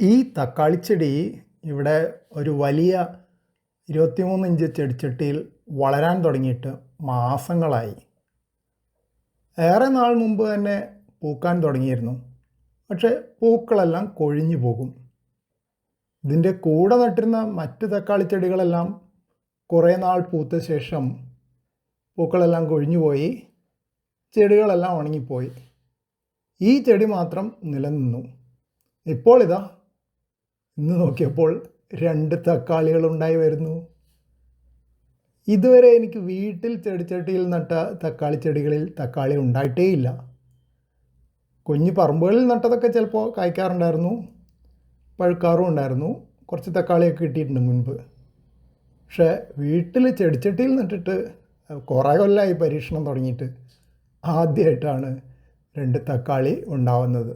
ഈ തക്കാളി ചെടി ഇവിടെ ഒരു വലിയ ഇരുപത്തിമൂന്ന് ഇഞ്ച് ചെടിച്ചട്ടിയിൽ വളരാൻ തുടങ്ങിയിട്ട് മാസങ്ങളായി. ഏറെ നാൾ മുമ്പ് തന്നെ പൂക്കാൻ തുടങ്ങിയിരുന്നു. പക്ഷേ പൂക്കളെല്ലാം കൊഴിഞ്ഞു പോകും. ഇതിന്റെ കൂടെ നട്ടിരുന്ന മറ്റ് തക്കാളി ചെടികളെല്ലാം കുറേ നാൾ പൂത്ത ശേഷം പൂക്കളെല്ലാം കൊഴിഞ്ഞു പോയി ചെടികളെല്ലാം ഉണങ്ങിപ്പോയി. ഈ ചെടി മാത്രം നിലനിന്നു. ഇപ്പോൾ ഇതാ ഇന്ന് നോക്കിയപ്പോൾ രണ്ട് തക്കാളികൾ ഉണ്ടായി വരുന്നു. ഇതുവരെ എനിക്ക് വീട്ടിൽ ചെടിച്ചട്ടിയിൽ നട്ട തക്കാളി ചെടികളിൽ തക്കാളി ഉണ്ടായിട്ടേ ഇല്ല കുഞ്ഞു പറമ്പുകളിൽ നട്ടതൊക്കെ ചിലപ്പോൾ കായ്ക്കാറുണ്ടായിരുന്നു. പഴുക്കാറും ഉണ്ടായിരുന്നു. കുറച്ച് തക്കാളിയൊക്കെ കിട്ടിയിട്ടുണ്ട് മുൻപ്. പക്ഷേ വീട്ടിൽ ചെടിച്ചട്ടിയിൽ നട്ടിട്ട് കുറേ കൊല്ലമായി പരീക്ഷണം തുടങ്ങിയിട്ട് ആദ്യമായിട്ടാണ് രണ്ട് തക്കാളി ഉണ്ടാവുന്നത്.